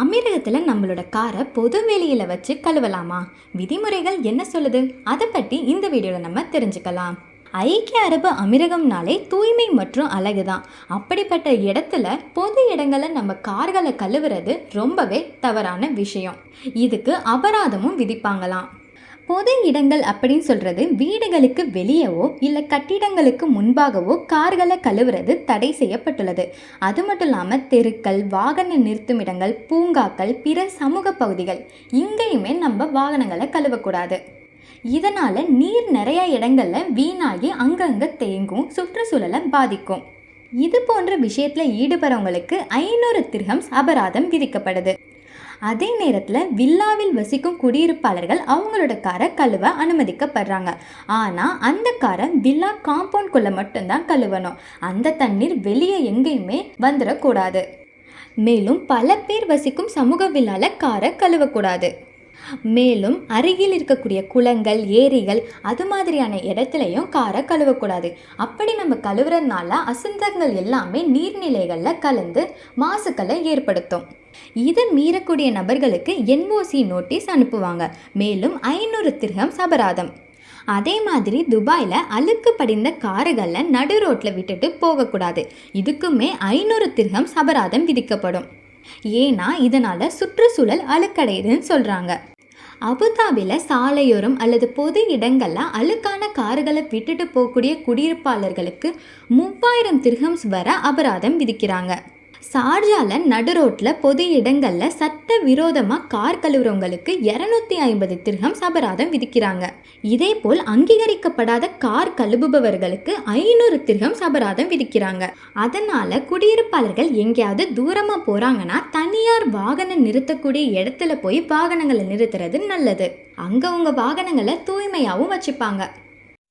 அமீரகத்தில் நம்மளோட காரை பொது வெளியில் வச்சு கழுவலாமா? விதிமுறைகள் என்ன சொல்லுது? அதை பற்றி இந்த வீடியோவில் நம்ம தெரிஞ்சுக்கலாம். ஐக்கிய அரபு அமீரகம்னாலே தூய்மை மற்றும் அழகு தான் அப்படிப்பட்ட இடத்துல பொது இடங்களை நம்ம கார்களை கழுவுறது ரொம்பவே தவறான விஷயம். இதுக்கு அபராதமும் விதிப்பாங்களாம். பொது இடங்கள் அப்படின்னு சொல்கிறது வீடுகளுக்கு வெளியவோ இல்லை கட்டிடங்களுக்கு முன்பாகவோ கார்களை கழுவுறது தடை செய்யப்பட்டுள்ளது. அது மட்டும் இல்லாமல் தெருக்கள் வாகன நிறுத்துமிடங்கள் பூங்காக்கள் பிற சமூக பகுதிகள் இங்கேயுமே நம்ம வாகனங்களை கழுவக்கூடாது. இதனால் நீர் நிறைய இடங்களில் வீணாகி அங்கங்கே தேங்கும் சுற்றுச்சூழலை பாதிக்கும். இது போன்ற விஷயத்தில் ஈடுபடுறவங்களுக்கு ஐநூறு திருஹம்ஸ் அபராதம் விதிக்கப்படுது. அதே நேரத்தில் வில்லாவில் வசிக்கும் குடியிருப்பாளர்கள் அவங்களோட காரை கழுவ அனுமதிக்கப்படுறாங்க. ஆனால் அந்த காரை வில்லா காம்பவுண்ட்குள்ளே மட்டும்தான் கழுவணும். அந்த தண்ணீர் வெளியே எங்கேயுமே வந்துடக்கூடாது மேலும் பல பேர் வசிக்கும் சமூக வில்லால காரை கழுவக்கூடாது. மேலும் அருகில் இருக்கக்கூடிய குளங்கள் ஏரிகள் அது மாதிரியான இடத்துலையும் காரை கழுவக்கூடாது. அப்படி நம்ம கழுவுறதுனால அசுத்தங்கள் எல்லாமே நீர்நிலைகளில் கலந்து மாசுக்களை ஏற்படுத்தும். இதை மீறக்கூடிய நபர்களுக்கு என்ஓசி நோட்டீஸ் அனுப்புவாங்க. மேலும் ஐநூறு திருகம் அபராதம் அதே மாதிரி துபாயில் அழுக்கு படிந்த காருகளில் நடு ரோட்டில் விட்டுட்டு போகக்கூடாது. இதுக்குமே ஐநூறு திருகம் அபராதம் விதிக்கப்படும். ஏன்னா இதனால் சுற்றுச்சூழல் அழுக்கடையுதுன்னு சொல்கிறாங்க அபுதாபியில் சாலையோரம் அல்லது பொது இடங்களில் அழுக்கான கார்களை விட்டுட்டு போகக்கூடிய குடியிருப்பாளர்களுக்கு மூவாயிரம் திர்ஹம்ஸ் வர அபராதம் விதிக்கிறாங்க. சார்ஜால நடு ரோட்டில் பொது இடங்களில் சட்ட விரோதமாக கார் கழுவுறவங்களுக்கு இரநூத்தி ஐம்பது திருகம் அபராதம் விதிக்கிறாங்க. இதே போல் அங்கீகரிக்கப்படாத கார் கழுவுபவர்களுக்கு ஐநூறு திருகம் அபராதம் விதிக்கிறாங்க. அதனால குடியிருப்பாளர்கள் எங்கேயாவது தூரமாக போகிறாங்கன்னா தனியார் வாகனம் நிறுத்தக்கூடிய இடத்துல போய் வாகனங்களை நிறுத்துறது நல்லது. அங்கே உங்கள் வாகனங்களை தூய்மையாகவும் வச்சுப்பாங்க.